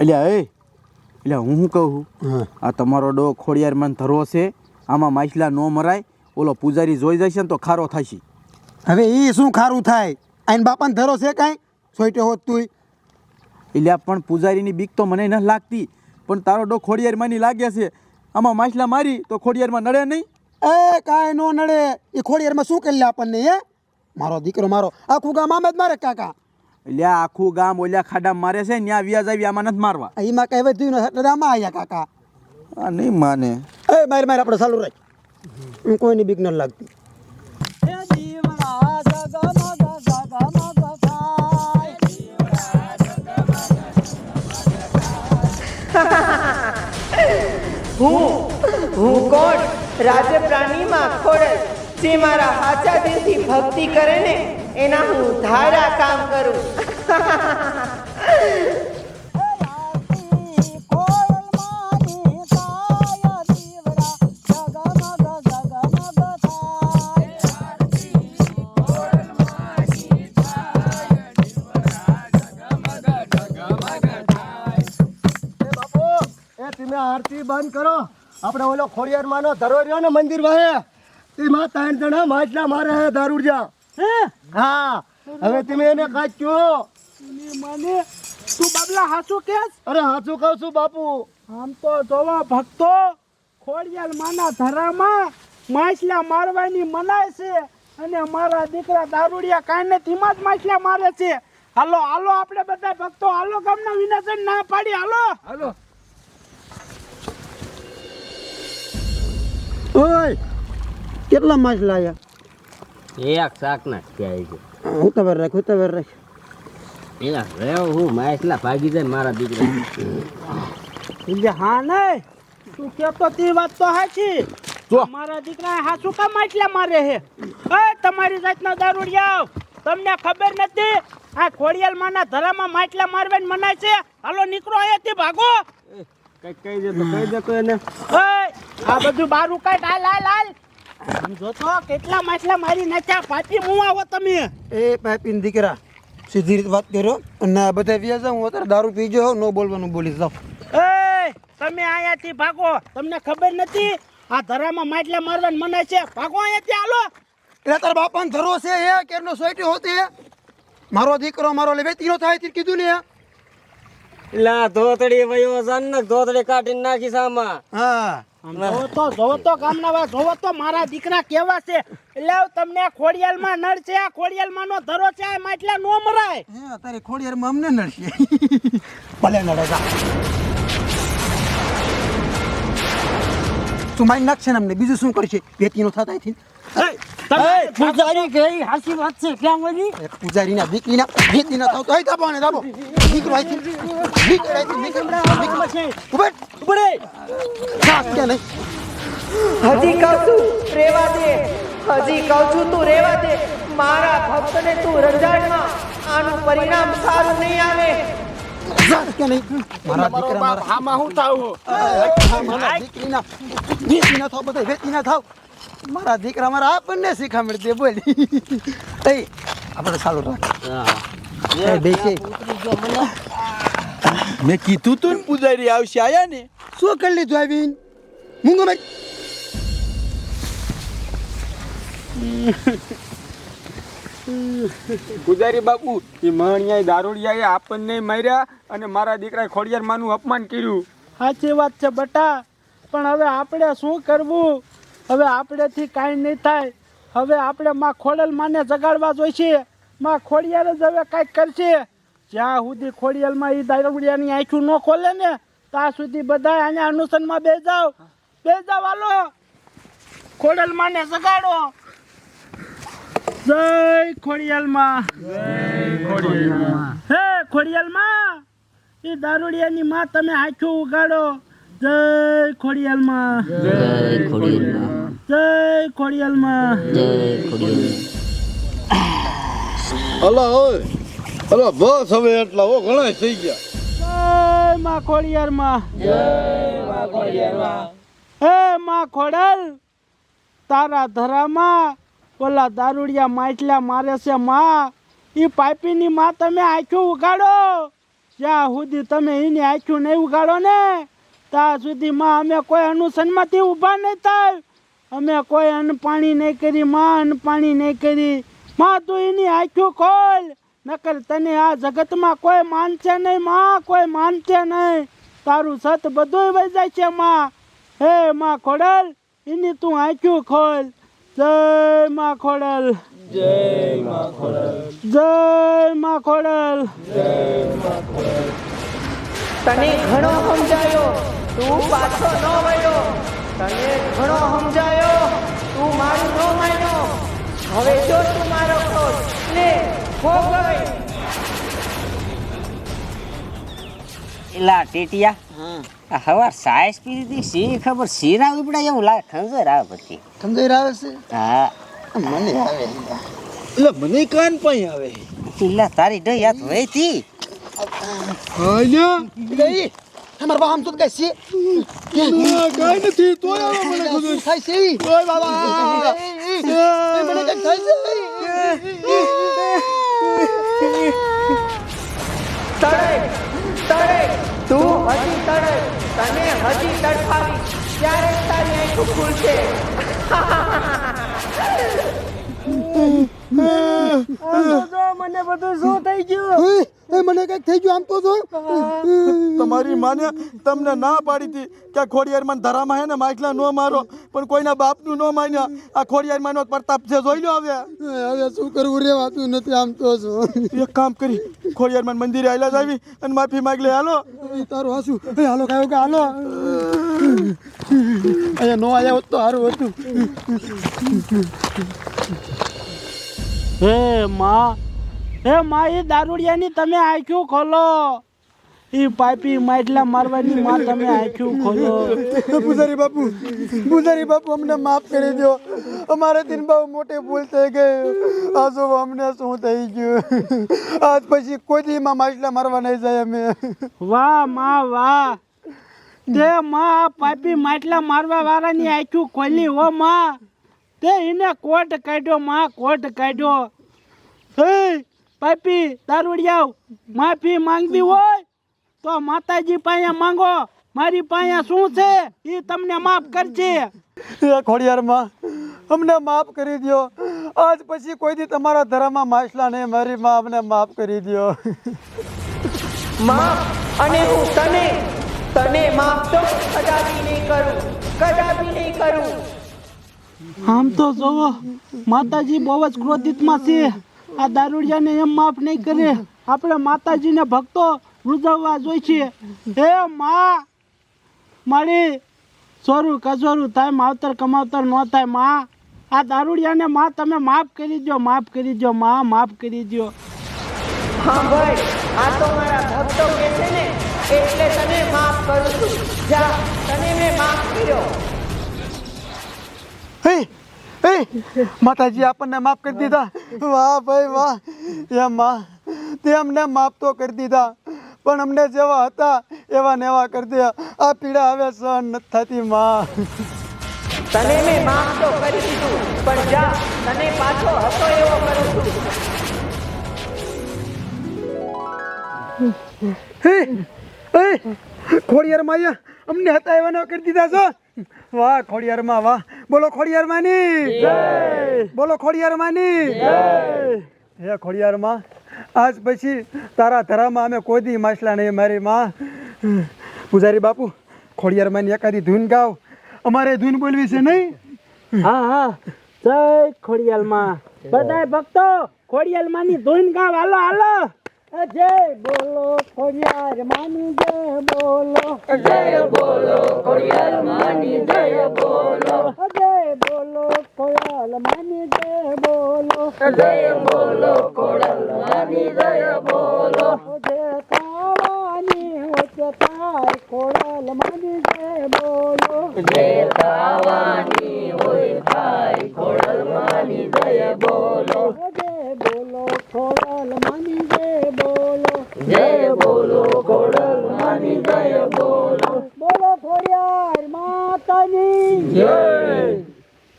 એટલે એ. એટલે હું શું કહું? આ તમારો ડો ખોડિયાર મને ધરો છે. આમાં માછલા ન મરાય. ઓલો પૂજારી જોઈ જશે ને તો ખારો થશે. હવે એ શું ખારું થાય? આઈન બાપાને ધરો છે કાંઈ? સોઈટે હોત તુંય. એટલે પણ પૂજારીની બીક તો મને ન લાગતી. પણ તારો ડો ખોડિયારમાંની લાગે છે. આમાં માછલા મારી તો ખોડિયારમાં નડે નહીં? એ કાંઈ ન નડે. એ ખોડિયારમાં શું કરી લે આપણને એ મારો દીકરો મારો. આખું ગામ આમ જ મારે કાકા. એટલે આખું ગામ ઓલ્યા ખાડા મારે છે ત્યાં વ્યાજ આવી આમાં નથી મારવા. એમાં કઈ વધ્યું નથી. એટલે આમાં આવ્યા કાકા. આ નહીં માને. એ મારે મારે આપણે ચાલુ રાખ. હું કોઈની બીક ન લાગતી. હું હું કોણ? રાજ્ય પ્રાણીમાં ખોડલ જે મારા સાચા દિલથી ભક્તિ કરે ને, એના હું ધારા કામ કરું. તમે આરતી બંધ કરો. આપણે ઓલો ખોડિયાર માનો ધરો રહ્યો ને મંદિર વાહે. એમાં ત્રણ જણા માછલા મારે હે દારૂડિયા. હા? હવે તમે એને કાચ્યો મને તું બાબલા હાચું કે અરે હાચું કહું છું બાપુ. આમ તો જોવા ભક્તો ખોડિયાલ માના ધરામાં માછલા મારવાની મનાય છે અને મારા દીકરા દારૂડિયા કાંઈ ધીમા જ માછલા મારે છે. હાલો હાલો આપણે બધા ભક્તો હાલો ગામના વિનાશન ના પાડી હાલો. હાલો. ઓય કેટલા માછલા લાયા? એક શાક ના ક્યાંય છે. હું તો વાર રાખ હું તો વાર રાખ એલા રેવ હું માસલા ભાગી જાય મારા દીકરા. એટલે હા ને તું કેતો તે વાત તો સાચી મારા દીકરા હાચું કામ માછલા મારે હે? એ તમારી જાતના દારૂડિયા. તમને ખબર નથી આ ખોડિયાલ માના ધરામાં માટલા મારવાની મનાય છે? હાલો નીકળો અહીંયાથી ભાગો. કઈ કહી દે તો કઈ દે તો એને એ આ બધું બારું કાઢ હાલ હાલ હાલ. કેટલા માટલા મારી નાખ્યા? પાછી હું આવો તમે. એ પાપીન દીકરા સીધી રીતે વાત કર્યો અને બધા વ્યાજ હું અત્યારે દારૂ પી ગયો ન બોલવાનું બોલી જાઉં એ તમે અહીંયાથી ભાગો. તમને ખબર નથી? આ ધરામાં માટલા મારવાની મનાય છે. ભાગો અહીંયાથી હાલો. એટલે તારા બાપાને ધરો છે એ કેરનો હોતી મારો દીકરો મારો લેવેતીનો થાય તે કીધું ને એટલે ધોતડી વયો જાન ને ધોતડી કાઢીને નાખી સામા હા. જોવો તો જોવો તો ગામના જોવો તો મારા દીકરા કેવા છે. એટલે તમને ખોડિયાલમાં નળ આ ખોડિયાલમાં નો ધરો છે, આ માટલા નો મરાય. તારી ખોડિયારમાં અમને નડશે ભલે નડે તું મારી નાખશે ને અમને. બીજું શું કરશે? વેતીનો થતા થી પૂજારી ગઈ હાસી વાત છે? ક્યાં મળી એક પૂજારીના દીકરીના વેતીના થાવ તો અહીં દાબો ને દાબો. દીકરો સાસ કે નહીં. હજી કહું છું રેવા દે. હજી કહું છું તું રેવા દે. મારા ભક્તને તું રંજાડમાં. આનું પરિણામ સારું નહીં આવે. કે નહીં મારા દીકરા મારા આમાં હું થાવ મારા દીકરીના વેતીના થાવ બધા વેતીના થાવ મારા દીકરા મારા આપણને શીખામણ દે બોલ. એ આપણે ચાલુ રાખ એ બેસે. મેં કીધું તું ને પૂજારી આવશે આયા ને. શું કરી લીધું આવીને? મૂંગો ભાઈ. પૂજારી બાપુ, એ મણિયાએ દારૂડિયાએ આપણને માર્યા અને મારા દીકરાએ ખોડિયાર માનું અપમાન કર્યું. સાચી વાત છે બટા, પણ હવે આપણે શું કરવું? હવે આપણેથી કાંઈ નહીં થાય. હવે આપણે માં ખોડલ માને જગાડવા જોઈશે. માં ખોડિયાર જ હવે કાંઈક કરશે. જ્યાં સુધી ખોડિયાલમાં એ દારૂડિયાની આંખું ન ખોલે ને, ત્યાં સુધી બધા અહીંયા અનુસનમાં બે જાઓ બે જાવ હાલો. ખોડલ માને જગાડો. જય ખોડિયાલમાં. હે ખોડિયાલમાં? એ દારૂડિયાની માં તમે આંખું ઉગાડો. જય ખોડિયાલમાં. જય ખોડિયારમાં જય ખોડિયાલમાં. જય ખોડિયાલ અલા ઓય અલા બસ હવે એટલા ઓ ઘણા થઈ ગયા. જય માં ખોડિયારમાં હે માં ખોડલ તારા ધરામાં ઓલા દારૂડિયા માટલા મારે છે માં. એ પાપીની માં તમે આંખું ઉગાડો. જ્યાં સુધી તમે એની આંખું નહીં ઉગાડો ને, ત્યાં સુધી માં અમે કોઈ અનુસનમાંથી ઊભા નહીં થાય. અમે કોઈ અન્ન પાણી નહીં કરી, માં અન્ન પાણી નહીં કરી. માં, તું એની આંખું ખોલ. નકર તને આ જગતમાં કોઈ માનશે નહીં, માં, કોઈ માનશે નહીં. તારું સત બધું વહી જાય છે, માં. હે, માં ખોડલ, એની તું આંખ્યું ખોલ. જય માં ખોડલ. જય માં ખોડલ. તને ઘણો સમજાયો, તું પાછો ન વળ્યો. તને ઘણો સમજાયો, તું મારું ન માન્યો. હવે જો તું મારો ખોટ લે હો એલા ટેટિયા હા હવાર સાયસ પી દીધી સી ખબર શીરા ઉપડા એવું લાગે ખંજર આવે પછી ખંજર આવે છે હા મને આવે એટલે મને કાન પણ આવે એલા તારી ડઈ હાથ વહીતી ગઈ અમાર બા આમ તો કઈ છે કઈ નથી તો મને શું થાય છે ઓય બાબા મને કઈ થાય છે તને હજી તડફાવી ત્યારે તારી આંખો ખુલશે. મને બધું શું થઈ ગયું? એ મને કંઈક થઈ ગયું આમ તો જો. તમારી માને તમને ના પાડી હતી કે ખોડિયાર માં ધરામાં હે ને માછલા નો મારો પણ કોઈના બાપનું નો માન્યા. આ ખોડિયાર માનો પ્રતાપ છે જોઈ લો હવે. હવે શું કરવું રેવાતું નથી આમ તો જો. એક કામ કરી ખોડિયારમાં મંદિરે આયલા જ આવી અને માફી માંગ લે હાલો. તારું હાસુ. એ હાલો કાયો કે હાલો. અહીંયા નો આયા હોત તો સારું હતું. હે માં હે માં એ દારૂડિયાની તમે આંખ્યું ખોલો. એ પાપી માટલા મારવાની માં તમે આંખ્યું ખોલો. પૂજારી બાપુ પૂજારી બાપુ અમને માફ કરી દો. અમારે દિન બહુ મોટી ભૂલ થઈ ગઈ. આ જો અમને શું થઈ ગયું? આજ પછી કોઈ દી માં માટલા મારવા નહીં જાય અમે. વાહમાં વાહ. તે માં આ પાઇપી માટલા મારવા વાળાની આંખ્યું ખોલી હો માં. તે એને કોટ કાઢ્યો માં કોટ કાઢ્યો. હે પાઇપી દારૂડિયાવ માફી માંગવી હોય તો માતાજી પાસે માંગો. મારી પાસે શું છે? એ તમને માફ કરશે એ ખોડિયારમાં અમને માફ કરી દો આજ પછી કોઈ દી તમારા ધરામાં માછલા નહીં મારી માં અમને માફ કરી દો માફ અને હું તને તને માફ તો કદાપી નહીં કરું કદાપી નહીં કરું. આમ તો જોવો માતાજી બહુ જ ક્રોધિતમાં છે. આ દારૂડિયાને એમ માફ નહીં કરે. આપણે માતાજીને ભક્તો રૂઝવવા જોઈએ છીએ. હે માં, મારી સોરું કસોરું થાય, માવતર કમાવતર ન થાય, માં. આ દારૂડિયાને માં, તમે માફ કરી દો માફ કરી દો માં, માફ કરી દો હા ભાઈ, આ તો મારા ભક્તો કે છે ને, એટલે તને માફ કરું છું. જા, તને મેં માફ કર્યો. હે માતાજી આપણને માફ કરી દીધા. વાહ ભાઈ વાહ. એમ માં તે અમને માફ તો કરી દીધા. પણ અમને જેવા હતા એવા ને એવા કરી દે. આ પીડા હવે સહન નથી થતી માં. તને મેં માફ તો કરી દીધું પણ જા તને પાછો હતો એવો કરું છું. હે ખોડિયાર માયા અમને હતા એવા ન કરી દીધા છો? વાહ ખોડિયાર માં વાહ. બોલો ખોડિયાર માની બોલો ખોડિયાર માની હે ખોડિયાર માં આજ પછી તારા ધરામાં અમે કોઈ દી માછલા નહીં મારી માં. પૂજારી બાપુ ખોડિયાર માની એકાદી ધૂન ગાવ. અમારે ધૂન બોલવી છે નહીં? હા હા. જય ખોડિયાલમાં બધાય ભક્તો ખોડિયાલમાંની ધૂન ગાવ. હાલો હાલો. જય બોલો ખોડિયાર માની જય બોલો. જય બોલો ખોડિયાર માની જય બોલો. જય બોલો ખોડાલ માની જય બોલો. જય બોલો ખોડાલ માની જય બોલો. જય કાવાની ઉચ્ચ તાર ખોડાલ માની જય બોલો. જય કાવાની હોય તાર ખોડાલ માની જય બોલો. જય બોલો ખોડિયાલ Yeah.